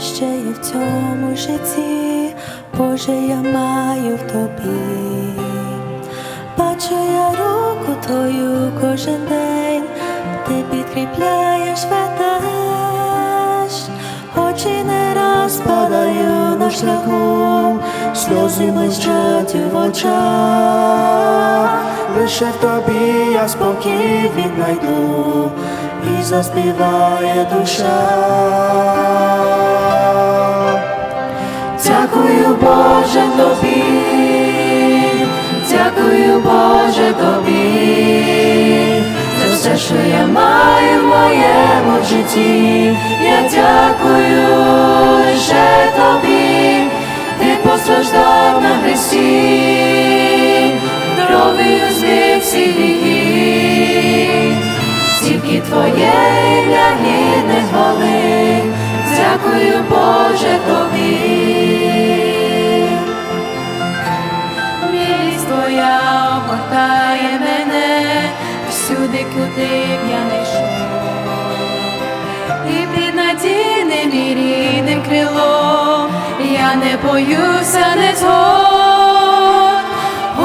ще є в цьому житті, Боже, я маю в тобі. Бачу я руку твою кожен день, ти підкріпляєш, ведеш, очі не раз падаю на шляху, сльози блищать в очах, Лише в тобі я спокій віднайду. І заспіває душа. Боже, тобі, дякую, Боже, тобі, за все, що я маю в моєму житті. Я дякую лише тобі, ти постраждав на хресті, кров'ю злив всі гріхи, тільки твоє ім'я гідне хвали. Дякую, Боже, тобі. Всюди, куди б я не йшов. І під надійним і рідним крилом я не боюся, не згод.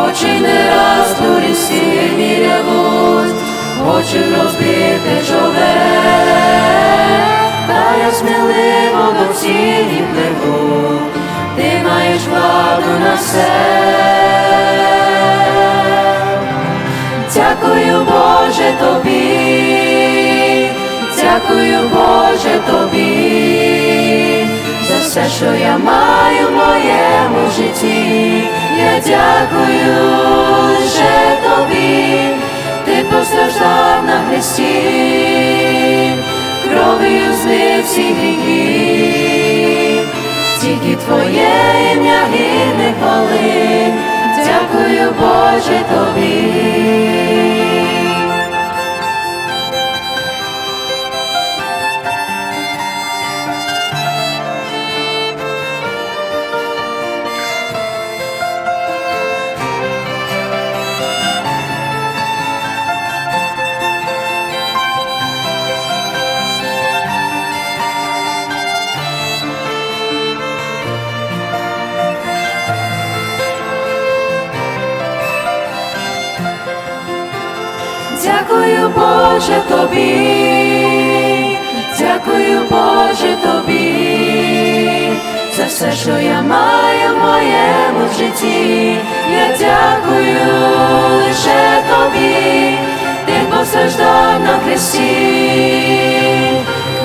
Очі не раз дурі сильні ревуть, очі розбити чове, та я сміливо до цілі пливу, ти маєш владу на все. Тобі, дякую, Боже, тобі, за все, що я маю в моєму житті. Я дякую лише тобі, ти постраждав на хресті, кров'ю злив всі гріхи, тільки твоє ім'я гідне хвали. Дякую, Боже, тобі. Дякую, Боже, тобі, дякую, Боже, тобі, за все, що я маю в моєму житті. Я дякую лише тобі, ти постраждав на хресті,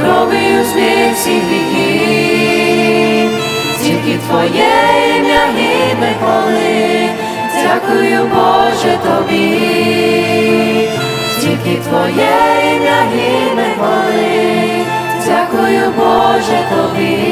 кров'ю злив всі гріхи, тільки твоє ім'я гідне хвали. Дякую, Боже, тобі, тільки твоє ім'я гідне хвали. Дякую, Боже, тобі.